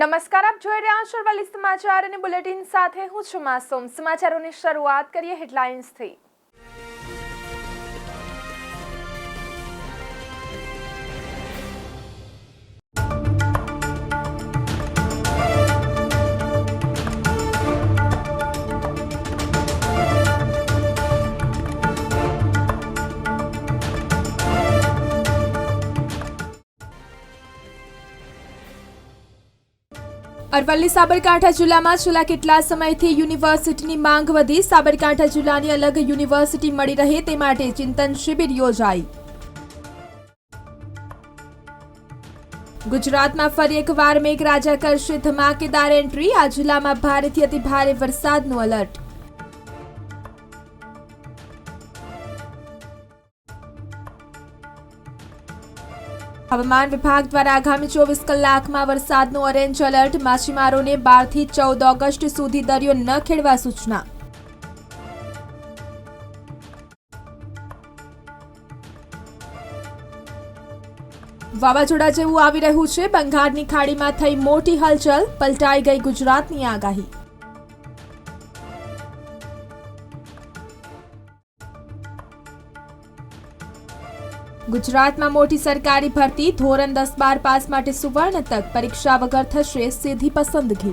નમસ્કાર, આપ જોઈ રહ્યા છો અરવલ્લી સમાચાર અને બુલેટિન સાથે હું છું માસુમ. સમાચારોની શરૂઆત કરીએ હેડલાઇન્સથી. અરવલ્લી સાબરકાંઠા જિલ્લામાં છેલ્લા કેટલા સમયથી યુનિવર્સિટીની માંગ વધી સાબરકાંઠા જિલ્લાની અલગ યુનિવર્સિટી મળી રહે તે માટે ચિંતન શિબિર યોજાઈ. ગુજરાતમાં ફરી એકવાર મેઘરાજા કરશે ધમાકેદાર એન્ટ્રી. આ જિલ્લામાં ભારેથી અતિ ભારે વરસાદનું એલર્ટ હવામાન વિભાગ દ્વારા આગામી ચોવીસ કલાકમાં વરસાદનું ઓરેન્જ એલર્ટ માછીમારોને બારથી ચૌદ ઓગસ્ટ સુધી દરિયો ન ખેડવા સૂચના. વાવાઝોડા જેવું આવી રહ્યું છે. બંગાળની ખાડીમાં થઈ મોટી હલચલ, પલટાઈ ગઈ ગુજરાતની આગાહી. ગુજરાતમાં મોટી સરકારી ભરતી ધોરણ દસ બાર પાસ માટે સુવર્ણ તક પરીક્ષા વગર થશે સીધી પસંદગી.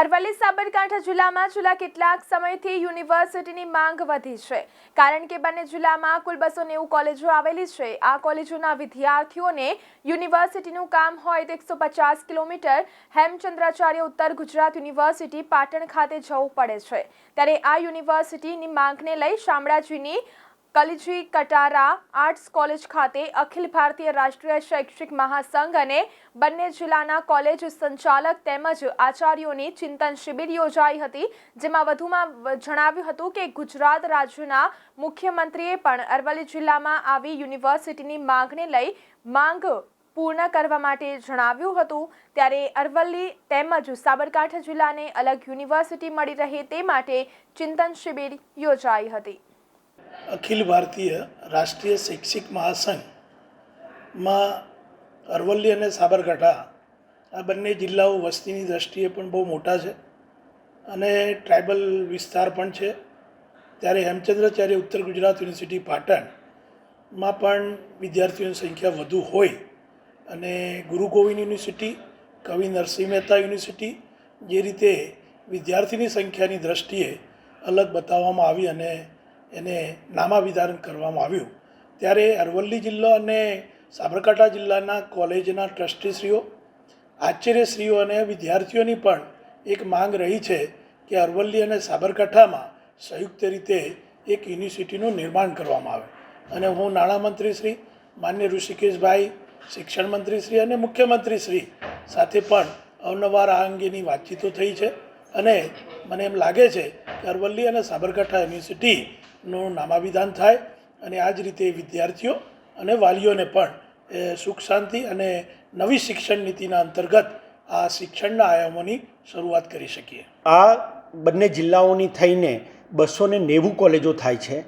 અરવલ્લી સાબરકાંઠા જિલ્લામાં છેલ્લા કેટલાક સમયથી યુનિવર્સિટીની માંગ વધી છે. કારણ કે બંને જિલ્લામાં કુલ બસો નેવું કોલેજો આવેલી છે. આ કોલેજોના વિદ્યાર્થીઓને યુનિવર્સિટીનું કામ હોય તો એકસો પચાસ કિલોમીટર હેમચંદ્રાચાર્ય ઉત્તર ગુજરાત યુનિવર્સિટી પાટણ ખાતે જવું પડે છે. ત્યારે આ યુનિવર્સિટીની માંગને લઈ શામળાજીની કલજી કટારા આર્ટ્સ કોલેજ ખાતે અખિલ ભારતીય રાષ્ટ્રીય શૈક્ષિક મહાસંઘ અને બંને જિલ્લાના કોલેજ સંચાલક તેમજ આચાર્યોની ચિંતન શિબિર યોજાઈ હતી, જેમાં વધુમાં જણાવ્યું હતું કે ગુજરાત રાજ્યના મુખ્યમંત્રીએ પણ અરવલ્લી જિલ્લામાં આવી યુનિવર્સિટીની માંગને લઈ માંગ પૂર્ણ કરવા માટે જણાવ્યું હતું. ત્યારે અરવલ્લી તેમજ સાબરકાંઠા જિલ્લાને અલગ યુનિવર્સિટી મળી રહે તે માટે ચિંતન શિબિર યોજાઈ હતી. અખિલ ભારતીય રાષ્ટ્રીય શૈક્ષિક મહાસંઘમાં અરવલ્લી અને સાબરકાંઠા, આ બંને જિલ્લાઓ વસ્તીની દ્રષ્ટિએ પણ બહુ મોટા છે અને ટ્રાઇબલ વિસ્તાર પણ છે. ત્યારે હેમચંદ્રાચાર્ય ઉત્તર ગુજરાત યુનિવર્સિટી પાટણમાં પણ વિદ્યાર્થીઓની સંખ્યા વધુ હોય અને ગુરુ ગોવિંદ યુનિવર્સિટી, કવિ નરસિંહ મહેતા યુનિવર્સિટી જે રીતે વિદ્યાર્થીની સંખ્યાની દ્રષ્ટિએ અલગ બતાવવામાં આવી અને એને નામાભિધાન કરવામાં આવ્યું. ત્યારે અરવલ્લી જિલ્લો અને સાબરકાંઠા જિલ્લાના કોલેજના ટ્રસ્ટીશ્રીઓ, આચાર્યશ્રીઓ અને વિદ્યાર્થીઓની પણ એક માંગ રહી છે કે અરવલ્લી અને સાબરકાંઠામાં સંયુક્ત રીતે એક યુનિવર્સિટીનું નિર્માણ કરવામાં આવે. અને હું નાણામંત્રી શ્રી માન્ય ઋષિકેશભાઈ, શિક્ષણ મંત્રી શ્રી અને મુખ્યમંત્રી શ્રી સાથે પણ અવનવાર આ અંગેની વાતચીતો થઈ છે. અને મને એમ લાગે છે કે અરવલ્લી અને સાબરકાંઠા યુનિવર્સિટીનું નામાભિધાન થાય અને આ જ રીતે વિદ્યાર્થીઓ અને વાલીઓને પણ સુખ શાંતિ અને નવી શિક્ષણ નીતિના અંતર્ગત આ શિક્ષણના આયામોની શરૂઆત કરી શકીએ. આ બંને જિલ્લાઓની થઈને બસો ને નેવું કોલેજો થાય છે.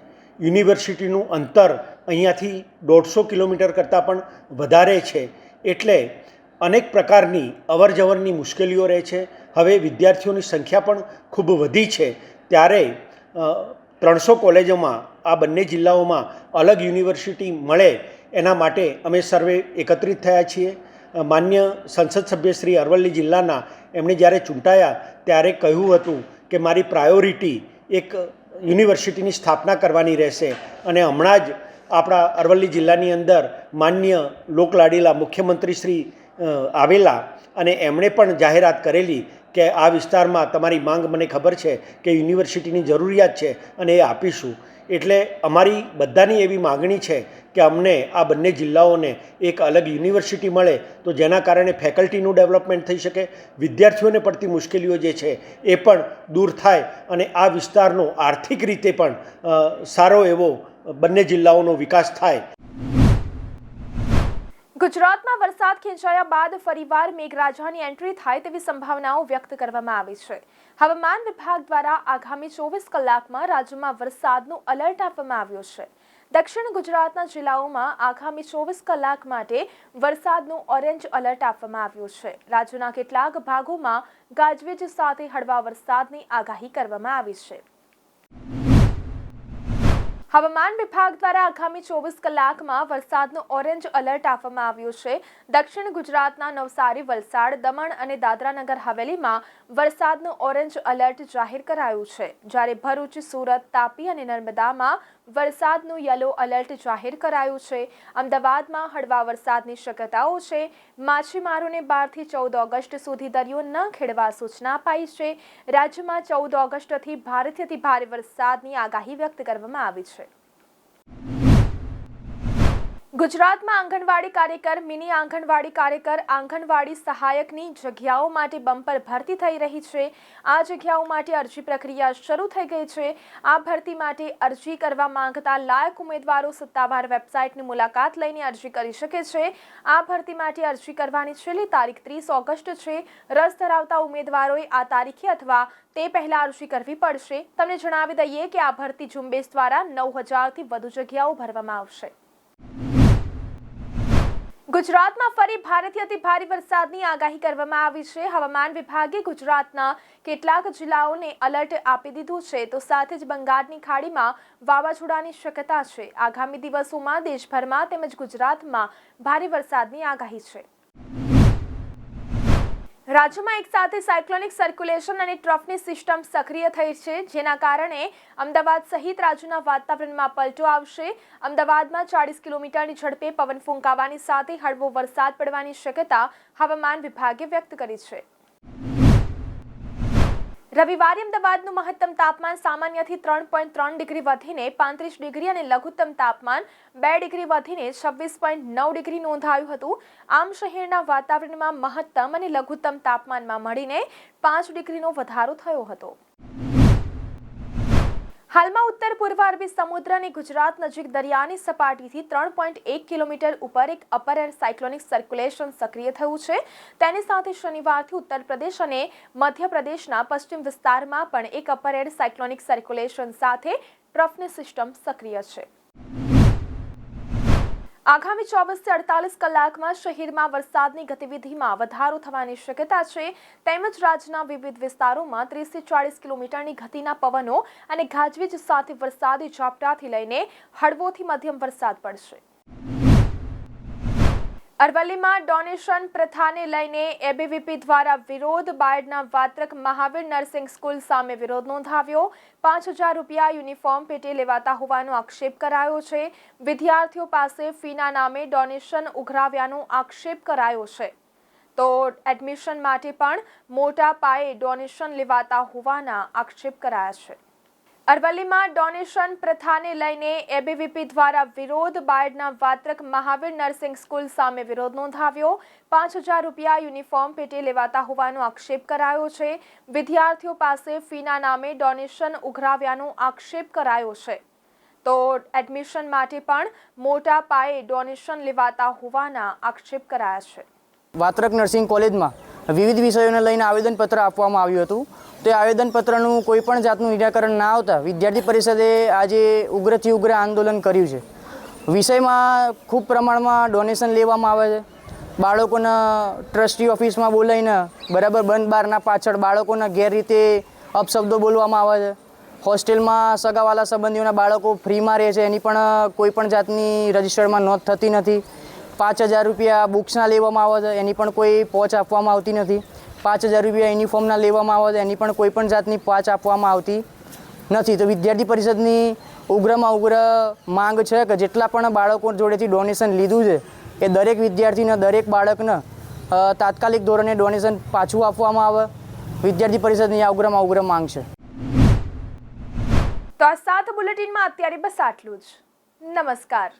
યુનિવર્સિટીનું અંતર અહીંયાથી દોઢસો કિલોમીટર કરતાં પણ વધારે છે. એટલે અનેક પ્રકારની અવરજવરની મુશ્કેલીઓ રહે છે. હવે વિદ્યાર્થીઓની સંખ્યા પણ ખૂબ વધી છે. ત્યારે ત્રણસો કોલેજોમાં આ બંને જિલ્લાઓમાં અલગ યુનિવર્સિટી મળે એના માટે અમે સર્વે એકત્રિત થયા છીએ. માન્ય સંસદ સભ્ય શ્રી અરવલ્લી જિલ્લાના એમણે જ્યારે ચૂંટાયા ત્યારે કહ્યું હતું કે મારી પ્રાયોરિટી એક યુનિવર્સિટીની સ્થાપના કરવાની રહેશે અને હમણાં જ આપણા અરવલ્લી જિલ્લાની અંદર માન્ય લોકલાડીલા મુખ્યમંત્રી શ્રી આવેલા અને એમણે પણ જાહેરાત કરેલી કે આ વિસ્તારમાં તમારી માંગ મને ખબર છે કે યુનિવર્સિટીની જરૂરિયાત છે અને એ આપીશું. એટલે અમારી બધાની એવી માગણી છે કે અમને આ બંને જિલ્લાઓને એક અલગ યુનિવર્સિટી મળે તો જેના કારણે ફેકલ્ટીનું ડેવલપમેન્ટ થઈ શકે, વિદ્યાર્થીઓને પડતી મુશ્કેલીઓ જે છે એ પણ દૂર થાય અને આ વિસ્તારનો આર્થિક રીતે પણ સારો એવો બંને જિલ્લાઓનો વિકાસ થાય. ગુજરાતમાં વરસાદ ખેંચાયા બાદ ફરીવાર મેઘરાજાની એન્ટ્રી થાય તેવી સંભાવનાઓ વ્યક્ત કરવામાં આવી છે. હવામાન વિભાગ દ્વારા આગામી ચોવીસ કલાકમાં રાજ્યમાં વરસાદનું અલર્ટ આપવામાં આવ્યું છે. દક્ષિણ ગુજરાતના જિલ્લાઓમાં આગામી ચોવીસ કલાક માટે વરસાદનું ઓરેન્જ અલર્ટ આપવામાં આવ્યું છે. રાજ્યના કેટલાક ભાગોમાં ગાજવીજ સાથે હળવા વરસાદની આગાહી કરવામાં આવી છે. હવામાન વિભાગ દ્વારા આગામી ચોવીસ કલાકમાં વરસાદનું ઓરેન્જ એલર્ટ આપવામાં આવ્યું છે. દક્ષિણ ગુજરાતના નવસારી, વલસાડ, દમણ અને દાદરાનગર હવેલીમાં વરસાદનું ઓરેન્જ એલર્ટ જાહેર કરાયું છે. જ્યારે ભરૂચ, સુરત, તાપી અને નર્મદામાં વરસાદનું યલો એલર્ટ જાહેર કરાયું છે. અમદાવાદમાં હળવા વરસાદની શક્યતાઓ છે. માછીમારોને બારથી ચૌદ ઓગસ્ટ સુધી દરિયો ન ખેડવા સૂચના અપાઈ છે. રાજ્યમાં ચૌદ ઓગસ્ટથી ભારેથી ભારે વરસાદની આગાહી વ્યક્ત કરવામાં આવી છે. ગુજરાતમાં આંગણવાડી કાર્યકર, મિની આંગણવાડી કાર્યકર, આંગણવાડી સહાયકની જગ્યાઓ માટે બમ્પર ભરતી થઈ રહી છે. આ જગ્યાઓ માટે અરજી પ્રક્રિયા શરૂ થઈ ગઈ છે. આ ભરતી માટે અરજી કરવા માંગતા લાયક ઉમેદવારો સત્તાવાર વેબસાઇટની મુલાકાત લઈને અરજી કરી શકે છે. આ ભરતી માટે અરજી કરવાની છેલ્લી તારીખ ત્રીસ ઓગસ્ટ છે. રસ ધરાવતા ઉમેદવારોએ આ તારીખે અથવા તે પહેલાં અરજી કરવી પડશે. તમને જણાવી દઈએ કે આ ભરતી ઝુંબેશ દ્વારા નવ હજારથી વધુ જગ્યાઓ ભરવામાં આવશે. ગુજરાતમાં ફરી ભારેથી અતિ ભારે વરસાદની આગાહી કરવામાં આવી છે. હવામાન વિભાગે ગુજરાતના કેટલાક જિલ્લાઓને અલર્ટ આપી દીધું છે. તો સાથે જ બંગાળની ખાડીમાં વાવાઝોડાની શક્યતા છે. આગામી દિવસોમાં દેશભરમાં તેમજ ગુજરાતમાં ભારે વરસાદની આગાહી છે. રાજ્યમાં એક સાથે સાયક્લોનિક સર્ક્યુલેશન અને ટ્રફની સિસ્ટમ સક્રિય થઈ છે, જેના કારણે અમદાવાદ સહિત રાજ્યના વાતાવરણમાં પલટો આવશે. અમદાવાદમાં ચાળીસ કિલોમીટરની ઝડપે પવન ફૂંકાવાની સાથે હળવો વરસાદ પડવાની શક્યતા હવામાન વિભાગે વ્યક્ત કરી છે. રવિવારે અમદાવાદનું મહત્તમ તાપમાન સામાન્યથી ત્રણ પોઈન્ટ ત્રણ ડિગ્રી વધીને પાંત્રીસ ડિગ્રી અને લઘુત્તમ તાપમાન બે ડિગ્રી વધીને છવ્વીસ પોઈન્ટ નવ ડિગ્રી નોંધાયું હતું. આમ શહેરના વાતાવરણમાં મહત્તમ અને લઘુત્તમ તાપમાનમાં મળીને પાંચ ડિગ્રીનો વધારો થયો હતો. હાલમાં ઉત્તર પૂર્વ અરબી સમુદ્ર અને ગુજરાત નજીક દરિયાની સપાટીથી ત્રણ પોઈન્ટ એક કિલોમીટર ઉપર એક અપર એર સાયક્લોનિક સર્ક્યુલેશન સક્રિય થયું છે. તેની સાથે શનિવારથી ઉત્તર પ્રદેશ અને મધ્યપ્રદેશના પશ્ચિમ વિસ્તારમાં પણ એક અપર એર સાયક્લોનિક સર્ક્યુલેશન સાથે ટ્રફની સિસ્ટમ સક્રિય છે. આગામી ચોવીસથી અડતાલીસ કલાકમાં શહેરમાં વરસાદની ગતિવિધિમાં વધારો થવાની શક્યતા છે. તેમજ રાજ્યના વિવિધ વિસ્તારોમાં ત્રીસથી ચાળીસ કિલોમીટરની ગતિના પવનો અને ગાજવીજ સાથે વરસાદી ઝાપટાથી લઈને હળવોથી મધ્યમ વરસાદ પડશે. અરવલ્લીમાં ડોનેશન પ્રથાને લઈને એબીવીપી દ્વારા વિરોધ, બાયડના વાત્રક મહાવીર નર્સિંગ સ્કૂલ સામે વિરોધ નોંધાવ્યો. પાંચ હજાર રૂપિયા યુનિફોર્મ પેટે લેવાતા હોવાનો આક્ષેપ કરાયો છે. વિદ્યાર્થીઓ પાસે ફીના નામે ડોનેશન ઉઘરાવ્યાનો આક્ષેપ કરાયો છે. તો એડમિશન માટે પણ મોટા પાયે ડોનેશન લેવાતા હોવાના આક્ષેપ કરાયા છે. અરવલ્લીમાં ડોનેશન પ્રથાને લઈને એબીવીપી દ્વારા વિરોધ બાયડના વાત્રક મહાવીર નર્સિંગ સ્કૂલ સામે વિરોધ નોંધાવ્યો. પાંચ હજાર રૂપિયા યુનિફોર્મ પેટે લેવાતા હોવાનો આક્ષેપ કરાયો છે. વિદ્યાર્થીઓ પાસે ફીના નામે ડોનેશન ઉઘરાવ્યાનો આક્ષેપ કરાયો છે. તો એડમિશન માટે પણ મોટા પાયે ડોનેશન લેવાતા હોવાના આક્ષેપ કરાયા છે. વાત્રક નર્સિંગ કોલેજમાં વિવિધ વિષયોને લઈને આવેદનપત્ર આપવામાં આવ્યું હતું. તે આવેદનપત્રનું કોઈ પણ જાતનું નિરાકરણ ના આવતા વિદ્યાર્થી પરિષદે આજે ઉગ્રથી ઉગ્ર આંદોલન કર્યું છે. વિષયમાં ખૂબ પ્રમાણમાં ડોનેશન લેવામાં આવે છે. બાળકોના ટ્રસ્ટી ઓફિસમાં બોલાવીને બરાબર બંધ બારના પાછળ બાળકોના ગેરરીતે અપશબ્દો બોલવામાં આવે છે. હોસ્ટેલમાં સગાવાલા સંબંધીઓના બાળકો ફ્રીમાં રહે છે. એની પણ કોઈ પણ જાતની રજિસ્ટરમાં નોંધ થતી નથી. પાંચ હજાર રૂપિયા બુક્સના લેવામાં આવે છે, એની પણ કોઈ પહોંચ આપવામાં આવતી નથી. પાંચ હજાર રૂપિયા યુનિફોર્મના લેવામાં આવે છે, એની પણ કોઈ પણ જાતની પાંચ આપવામાં આવતી નથી. તો વિદ્યાર્થી પરિષદની ઉગ્રમાં ઉગ્ર માંગ છે કે જેટલા પણ બાળકો જોડેથી ડોનેશન લીધું છે, એ દરેક વિદ્યાર્થીને, દરેક બાળકને તાત્કાલિક ધોરણે ડોનેશન પાછું આપવામાં આવે. વિદ્યાર્થી પરિષદની આ ઉગ્રમાં ઉગ્ર માંગ છે. તો આ સાત બુલેટિનમાં અત્યારે બસ આટલું જ. નમસ્કાર.